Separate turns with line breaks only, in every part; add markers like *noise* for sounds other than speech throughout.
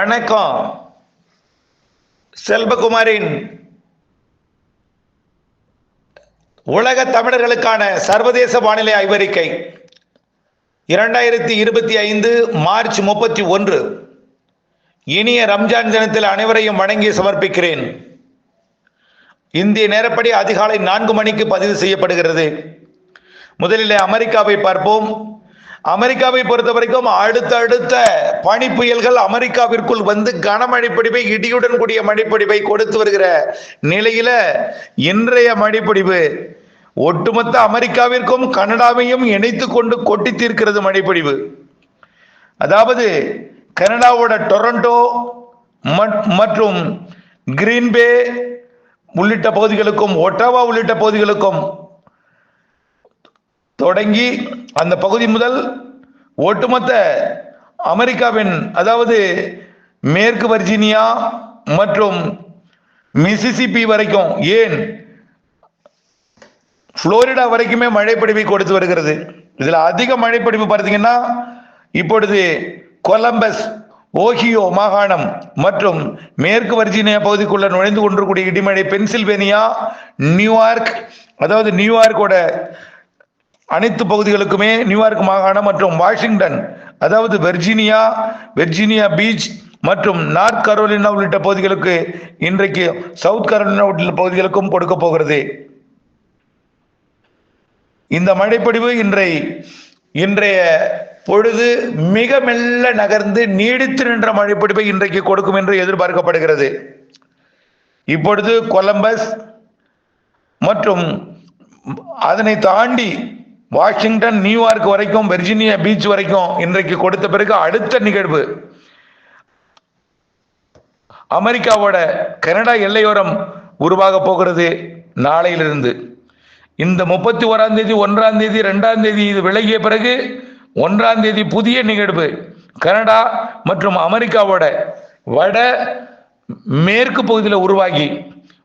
வணக்கம். செல்வகுமாரின் உலக தமிழர்களுக்கான சர்வதேச வானிலை ஆய்வறிக்கை இரண்டாயிரத்தி இருபத்தி ஐந்து மார்ச் முப்பத்தி ஒன்று. இனிய ரம்ஜான் தினத்தில் அனைவரையும் வணங்கி சமர்ப்பிக்கிறேன். இந்திய நேரப்படி அதிகாலை நான்கு மணிக்கு பதிவு செய்யப்படுகிறது. முதலில் அமெரிக்காவை பார்ப்போம். அமெரிக்காவை பொறுத்த வரைக்கும் அடுத்தடுத்த பனி புயல்கள் அமெரிக்காவிற்குள் வந்து கனமழை இடியுடன் கூடிய மழைப்பிடிப்பை கொடுத்து வருகிற நிலையில இன்றைய மழைப்பிடிப்பு ஒட்டுமொத்த அமெரிக்காவிற்கும் கனடாவையும் இணைத்து கொண்டு கொட்டி தீர்க்கிறது மழைப்பிடிவு. அதாவது கனடாவோட டொரண்டோ மற்றும் கிரீன்பே உள்ளிட்ட பகுதிகளுக்கும் ஒட்டாவா உள்ளிட்ட பகுதிகளுக்கும் தொடங்கி அந்த பகுதி முதல் ஒட்டுமொத்த அமெரிக்காவின் அதாவது மேற்கு வர்ஜீனியா மற்றும் மிசிசிபி வரைக்கும் ஏன் புளோரிடா வரைக்குமே மழைப்பொழிவை கொடுத்து வருகிறது. இதில் அதிக மழைப்பொழிவு பார்த்தீங்கன்னா இப்பொழுது கொலம்பஸ் ஓஹியோ மாகாணம் மற்றும் மேற்கு வர்ஜீனியா பகுதிக்குள்ள நுழைந்து கொண்டிருக்கூடிய இடிமழை பென்சில்வேனியா நியூயார்க் அதாவது நியூயார்க்கோட அனைத்து பகுதிகளுக்குமே நியூயார்க் மாகாணம் மற்றும் வாஷிங்டன் அதாவது வெர்ஜீனியா வெர்ஜீனியா பீச் மற்றும் நார்த் கரோலினா உள்ளிட்ட பகுதிகளுக்கு இன்றைக்கு சவுத் கரோலினா உள்ளிட்ட பகுதிகளுக்கும் கொடுக்க போகிறது. இந்த மழைப்பொழிவு இன்றை இன்றைய பொழுது மிக மெல்ல நகர்ந்து நீடித்து நின்ற மழைப்பொழிவை இன்றைக்கு கொடுக்கும் என்று எதிர்பார்க்கப்படுகிறது. இப்பொழுது கொலம்பஸ் மற்றும் அதனை தாண்டி வாஷிங்டன் நியூயார்க் வரைக்கும் வெர்ஜினியா பீச் வரைக்கும் இன்றைக்கு கொடுத்த பிறகு அடுத்த நிகழ்வு. அமெரிக்காவோட கனடா எல்லையோரம் உருவாக போகிறது நாளையிலிருந்து. இந்த முப்பத்தி ஓராம் தேதி ஒன்றாம் தேதி ரெண்டாம் தேதி இது விலகிய பிறகு ஒன்றாம் தேதி புதிய நிகழ்வு. கனடா மற்றும் அமெரிக்காவோட வட மேற்கு பகுதியில் உருவாகி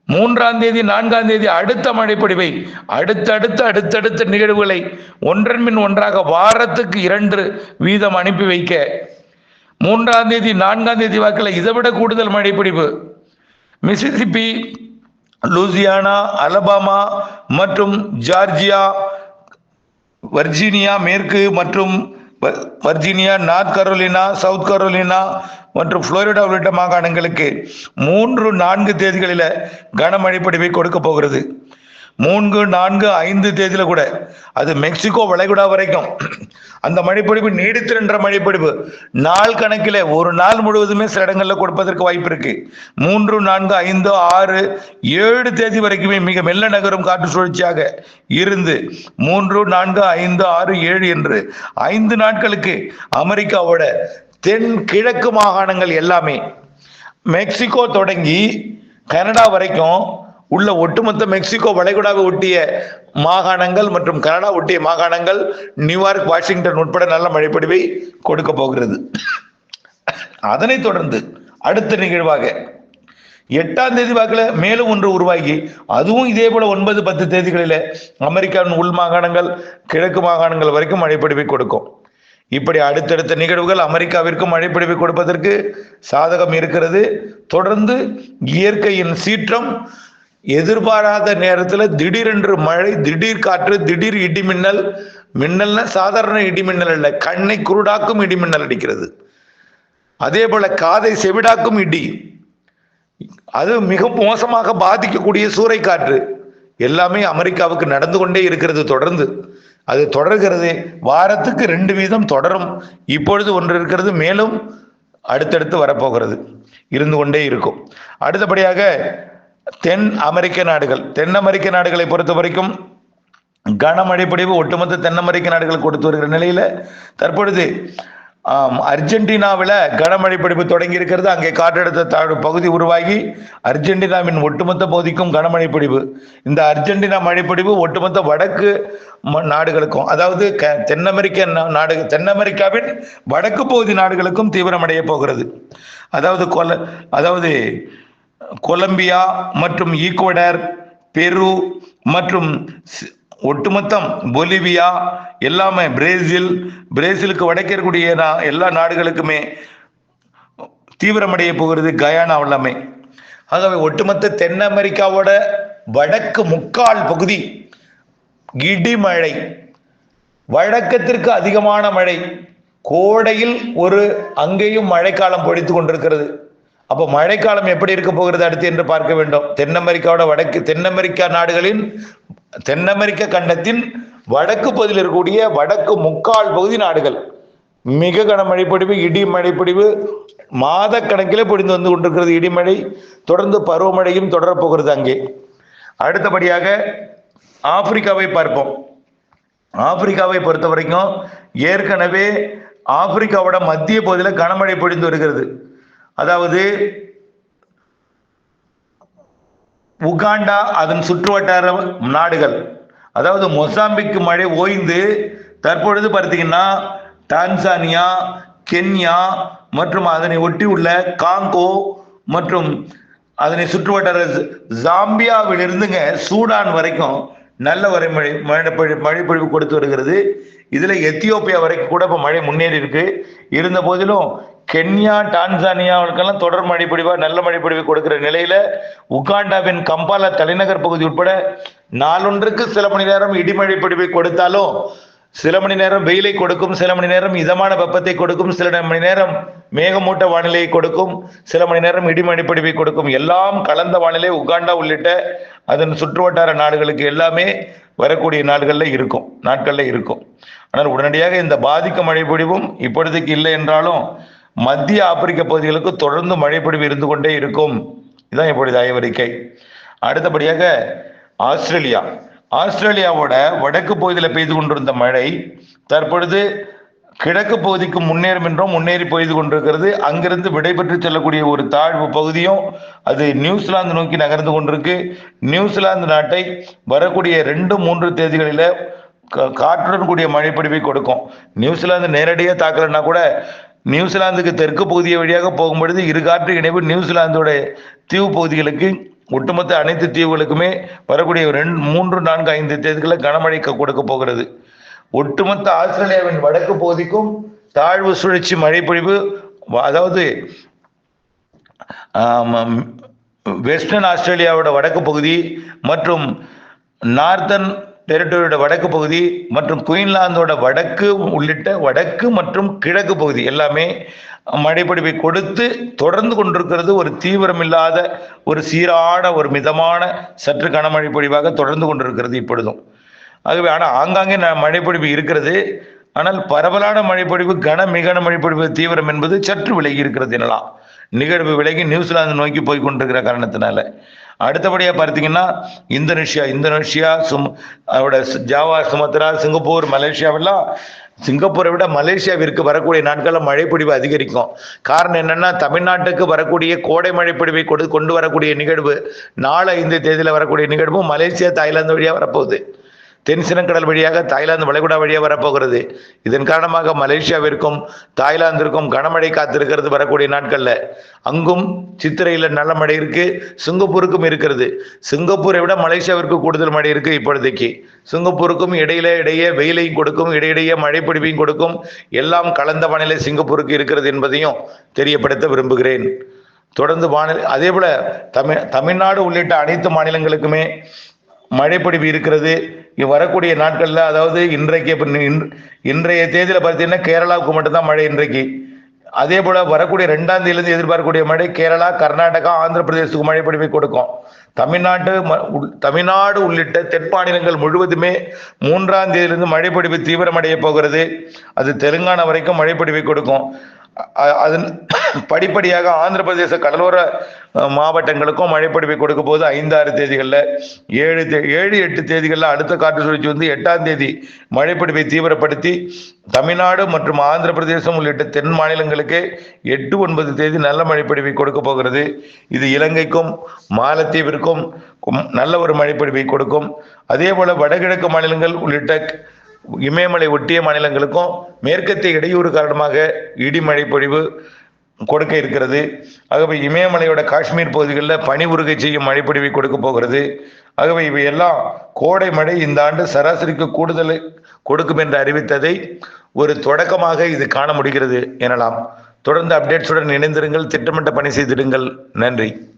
மூன்றாம் தேதி நான்காம் தேதி அடுத்த மழைப்பொழிவை அடுத்தடுத்த அடுத்தடுத்த நிகழ்வுகளை ஒன்றன் மின் ஒன்றாக வாரத்துக்கு இரண்டு வீதம் அனுப்பி வைக்க. மூன்றாம் தேதி நான்காம் தேதி வாக்கில் இதைவிட கூடுதல் மழைப்பிடிப்பு மிசிசிப்பி லூசியானா அலபாமா மற்றும் ஜார்ஜியா வர்ஜீனியா மேற்கு மற்றும் Virginia North Carolina South Carolina மற்றும் புளோரிடா உள்ளிட்ட மாகாணங்களுக்கு மூன்று நான்கு தேதிகளில் கனமழை பொழிவை கொடுக்க போகிறது. மூன்று நான்கு ஐந்து தேதியில கூட அது மெக்சிகோ வளைகுடா வரைக்கும். அந்த மழைப்பொழிவு நீடித்திருன்ற மழைப்பொழிவு நாள் கணக்கில் ஒரு நாள் முழுவதுமே சில இடங்களில் கொடுப்பதற்கு வாய்ப்பு இருக்கு. மூன்று நான்கு ஐந்து ஆறு ஏழு தேதி வரைக்குமே மிக மெல்ல நகரும் காற்று சுழற்சியாக இருந்து மூன்று நான்கு ஐந்து ஆறு ஏழு என்று ஐந்து நாட்களுக்கு அமெரிக்காவோட தென் கிழக்கு மாகாணங்கள் எல்லாமே. மெக்சிகோ தொடங்கி கனடா வரைக்கும் உள்ள ஒட்டுமொத்த மெக்சிகோ வளைகுடாவை ஒட்டிய மாகாணங்கள் மற்றும் கனடா ஒட்டிய மாகாணங்கள் நியூயார்க் வாஷிங்டன் உட்பட நல்ல மழைப்பொழிவை கொடுக்க போகிறது. அதனைத் தொடர்ந்து அடுத்த நிகழ்வாக எட்டாம் தேதி வாக்கில் மேலும் ஒன்று உருவாகி அதுவும் இதே போல ஒன்பது பத்து தேதிகளில் அமெரிக்காவின் உள் மாகாணங்கள் கிழக்கு மாகாணங்கள் வரைக்கும் மழைப்பொழிவை கொடுக்கும். இப்படி அடுத்தடுத்த நிகழ்வுகள் அமெரிக்காவிற்கும் மழைப்பொழிவை கொடுப்பதற்கு சாதகம் இருக்கிறது. தொடர்ந்து இயற்கையின் சீற்றம் எதிர்பாராத நேரத்தில் திடீரென்று மழை திடீர் காற்று திடீர் இடி மின்னல் மின்னல்னா சாதாரண இடி மின்னல் அல்ல கண்ணை குருடாக்கும் இடி மின்னல் அடிக்கிறது. அதே போல காதை செவிடாக்கும் இடி அது மிக மோசமாக பாதிக்கக்கூடிய சூறை காற்று எல்லாமே அமெரிக்காவுக்கு நடந்து கொண்டே இருக்கிறது தொடர்ந்து. அது தொடர்கிறது. வாரத்துக்கு ரெண்டு வீதம் தொடரும். இப்பொழுது ஒன்று இருக்கிறது மேலும் அடுத்தடுத்து வரப்போகிறது. இருந்து கொண்டே இருக்கும். அடுத்தபடியாக தென் அமெரிக்க நாடுகள். தென் அமெரிக்க நாடுகளை பொறுத்த வரைக்கும் கனமழை பொழிவு ஒட்டுமொத்த தென் அமெரிக்க நாடுகள் கொடுத்து வருகிற நிலையில் தற்பொழுது அர்ஜென்டினாவில் கனமழை பிடிப்பு தொடங்கி இருக்கிறது. அங்கே காற்றழுத்த தாழ்வு பகுதி உருவாகி அர்ஜென்டினாவின் ஒட்டுமொத்த பகுதிக்கும் கனமழை பிடிப்பு இந்த அர்ஜென்டினா மழைப்பொழிவு ஒட்டுமொத்த வடக்கு நாடுகளுக்கும் அதாவது தென் அமெரிக்க நாடு தென் அமெரிக்காவின் வடக்கு பகுதி நாடுகளுக்கும் தீவிரமடைய போகிறது. அதாவது கொல அதாவது கொலம்பியா மற்றும் ஈக்குவடர் பெரு மற்றும் ஒட்டுமொத்தம் பொலிவியா எல்லாமே பிரேசில் பிரேசிலுக்கு வடக்கே இருக்கக்கூடிய எல்லா நாடுகளுக்குமே தீவிரமடைய போகிறது கயானா எல்லாமே ஆகவே ஒட்டுமொத்த தென் அமெரிக்காவோட வடக்கு முக்கால் பகுதி இடிமழை. வழக்கத்திற்கு அதிகமான மழை. கோடையில் ஒரு அங்கேயும் மழைக்காலம் பொழித்து கொண்டிருக்கிறது. அப்போ மழைக்காலம் எப்படி இருக்க போகிறது அடுத்து என்று பார்க்க வேண்டும். தென் அமெரிக்காவோட வடக்கு தென் அமெரிக்கா நாடுகளின் தென் அமெரிக்க கண்டத்தின் வடக்கு பகுதியில் இருக்கக்கூடிய வடக்கு முக்கால் பகுதி நாடுகள். மிக கனமழை மழைப்பொடிவு இடி மழைப்பொடிவு மாத கணக்கில் பொடிந்து வந்து கொண்டிருக்கிறது இடிமழை. தொடர்ந்து பருவமழையும் தொடரப்போகிறது அங்கே. அடுத்தபடியாக ஆப்பிரிக்காவை பார்ப்போம். ஆப்பிரிக்காவை பொறுத்த வரைக்கும் ஏற்கனவே ஆப்பிரிக்காவோட மத்திய பகுதியில் கனமழை பொழிந்து வருகிறது. அதாவது உகாண்டா அதன் சுற்றுவட்டார நாடுகள். அதாவது மொசாம்பிக் மழை ஓய்ந்து தற்பொழுது பார்த்தீங்கன்னா டான்சானியா கென்யா மற்றும் அதனை ஒட்டி உள்ள காங்கோ மற்றும் அதனை சுற்றுவட்டார ஜாம்பியாவிலிருந்துங்க சூடான் வரைக்கும் நல்ல வரை மழை மழை மழை பொழிவு கொடுத்து வருகிறது. இதுல எத்தியோப்பியா வரைக்கும் கூட இப்ப மழை முன்னேறி இருக்கு. இருந்த போதிலும் கென்யா டான்சானியாவுக்கெல்லாம் தொடர் மழைப்பொழிவா நல்ல மழை கொடுக்கிற நிலையில உகாண்டாவின் கம்பாலா தலைநகர் பகுதி உட்பட நாளொன்றுக்கு சில மணி நேரம் இடிமழை பொழிவை கொடுத்தாலும் சில மணி நேரம் வெயிலை கொடுக்கும் சில மணி நேரம் இதமான வெப்பத்தை கொடுக்கும் சில மணி நேரம் மேகமூட்ட வானிலையை கொடுக்கும் சில மணி நேரம் இடிமழை கொடுக்கும். எல்லாம் கலந்த வானிலை உகாண்டா உள்ளிட்ட அதன் சுற்றுவட்டார நாடுகளுக்கு எல்லாமே வரக்கூடிய நாடுகள்ல இருக்கும் நாட்கள்ல இருக்கும். ஆனால் உடனடியாக இந்த பாதிக்க மழை பொழிவும் இப்பொழுதைக்கு இல்லை என்றாலும் மத்திய ஆப்பிரிக்க பகுதிகளுக்கு தொடர்ந்து மழை பொழிவு இருந்து கொண்டே இருக்கும். இதுதான் இப்பொழுது ஆய்வறிக்கை அடுத்தபடியாக ஆஸ்திரேலியா. ஆஸ்திரேலியாவோட வடக்கு பகுதியில் பெய்து கொண்டிருந்த மழை தற்பொழுது கிழக்கு பகுதிக்கு முன்னேறும் என்றும் முன்னேறி பெய்து கொண்டிருக்கிறது. அங்கிருந்து விடைபெற்று செல்லக்கூடிய ஒரு தாழ்வு பகுதியும் அது நியூசிலாந்து நோக்கி நகர்ந்து கொண்டிருக்கு. நியூசிலாந்து நாட்டை வரக்கூடிய ரெண்டு மூன்று தேதிகளில் கா- காற்றுடன் கூடிய மழைப்பொழிவை கொடுக்கும். நியூசிலாந்து நேரடியாக தாக்கலைன்னா கூட நியூசிலாந்துக்கு தெற்கு பகுதியை வழியாக போகும்பொழுது இரு காற்று இணைவு நியூசிலாந்தோட தீவு பகுதிகளுக்கு ஒட்டுமொத்த அனைத்து தீவுகளுக்குமே வரக்கூடிய ரெண்டு மூன்று நான்கு ஐந்து தேதிகளில் கனமழை கொடுக்க போகிறது. ஒட்டுமொத்த ஆஸ்திரேலியாவின் வடக்கு பகுதிக்கும் தாழ்வு சுழற்சி மழைப்பொழிவு அதாவது வெஸ்டர்ன் ஆஸ்திரேலியாவோட வடக்கு பகுதி மற்றும் நார்த்தன் டெரிட்டரியோட வடக்கு பகுதி மற்றும் குயின்லாந்தோட வடக்கு உள்ளிட்ட வடக்கு மற்றும் கிழக்கு பகுதி எல்லாமே மழைப்பிடிப்பை கொடுத்து தொடர்ந்து கொண்டிருக்கிறது. ஒரு தீவிரமில்லாத ஒரு சீரான ஒரு மிதமான சற்று கனமழை பொழிவாக தொடர்ந்து கொண்டிருக்கிறது இப்பொழுதும். ஆகவே ஆனால் ஆங்காங்கே ந- மழைப்பொழிவு இருக்கிறது. ஆனால் பரவலான மழைப்பொழிவு கன மிகன மழைப்பொழிவு தீவிரம் என்பது சற்று விலகி இருக்கிறது எனலாம். நிகழ்வு விலகி நியூசிலாந்து நோக்கி போய் கொண்டிருக்கிற காரணத்தினால. அடுத்தபடியாக பார்த்தீங்கன்னா இந்தோனேஷியா இந்தோனேஷியா சும் அதோட ஜாவா சுமத்ரா சிங்கப்பூர் மலேசியாவெல்லாம் சிங்கப்பூரை விட மலேசியாவிற்கு வரக்கூடிய நாட்களில் மழைப்பொழிவு அதிகரிக்கும். காரணம் என்னென்னா தமிழ்நாட்டுக்கு வரக்கூடிய கோடை மழைப்பொழிவை கொண்டு கொண்டு வரக்கூடிய நிகழ்வு நாலு ஐந்து தேதியில் வரக்கூடிய நிகழ்வும் மலேசியா தாய்லாந்து வழியாக வரப்போகுது. தென்சினக்கடல் வழியாக தாய்லாந்து வளைகுடா வழியாக வரப்போகிறது. இதன் காரணமாக மலேசியாவிற்கும் தாய்லாந்திற்கும் கனமழை காத்திருக்கிறது வரக்கூடிய நாட்களில். அங்கும் சித்திரையில் நல்ல மழை இருக்கு சிங்கப்பூருக்கும் இருக்கிறது. சிங்கப்பூரை விட மலேசியாவிற்கு கூடுதல் மழை இருக்கு இப்பொழுதைக்கு. சிங்கப்பூருக்கும் இடையில இடையே வெயிலையும் கொடுக்கும் இடையிடையே மழை பொழிவையும் கொடுக்கும் எல்லாம் கலந்த வானிலை சிங்கப்பூருக்கு இருக்கிறது என்பதையும் தெரியப்படுத்த விரும்புகிறேன். தொடர்ந்து வானிலை அதே போல தமிழ் தமிழ்நாடு உள்ளிட்ட அனைத்து மாநிலங்களுக்குமே மழைப்பொடிவு இருக்கிறது. வரக்கூடிய நாட்களில் அதாவது இன்றைக்கு இன்- இன்றைய தேதியில் பார்த்தீங்கன்னா கேரளாவுக்கு மட்டும்தான் மழை இன்றைக்கு. அதே போல் வரக்கூடிய ரெண்டாம் தேதியிலிருந்து எதிர்பார்க்கக்கூடிய மழை கேரளா கர்நாடகா ஆந்திர பிரதேசத்துக்கு மழை பொழிவை கொடுக்கும். தமிழ்நாட்டு ம- உள்- தமிழ்நாடு உள்ளிட்ட தென் மாநிலங்கள் முழுவதுமே மூன்றாம் தேதியிலிருந்து மழை பொழிவு தீவிரமடைய போகிறது. அது தெலுங்கானா வரைக்கும் மழை பொழிவை கொடுக்கும். அதன் *coughs* படிப்படியாக ஆந்திர பிரதேச கடலோர மாவட்டங்களுக்கும் மழைப்பொழிவை கொடுக்கும் போது ஐந்தாறு தேதிகளில் ஏழு தே- ஏழு எட்டு தேதிகளில் அடுத்த காற்று சுழற்சி வந்து எட்டாம் தேதி மழைப்பொழிவை தீவிரப்படுத்தி தமிழ்நாடு மற்றும் ஆந்திர பிரதேசம் உள்ளிட்ட தென் மாநிலங்களுக்கு எட்டு ஒன்பது தேதி நல்ல மழைப்பொழிவை கொடுக்க போகிறது. இது இலங்கைக்கும் மாலத்தீவிற்கும் நல்ல ஒரு மழைப்பொழிவை கொடுக்கும். அதே போல வடகிழக்கு மாநிலங்கள் உள்ளிட்ட இமயமலை ஒட்டிய மாநிலங்களுக்கும் மேற்கத்திய இடையூறு காரணமாக இடிமழை பொழிவு கொடுக்க இருக்கிறது. ஆகவே இமயமலையோட காஷ்மீர் பகுதிகளில் பனி உருகை செய்யும் மழைப்பொழிவை கொடுக்க போகிறது. ஆகவே இவையெல்லாம் கோடை மழை இந்த ஆண்டு சராசரிக்கு கூடுதல் கொடுக்கும் என்று அறிவித்ததை ஒரு தொடக்கமாக இது காண முடிகிறது எனலாம். தொடர்ந்து அப்டேட்ஸுடன் இணைந்திருங்கள். திட்டமிட்ட பணி செய்திடுங்கள். நன்றி.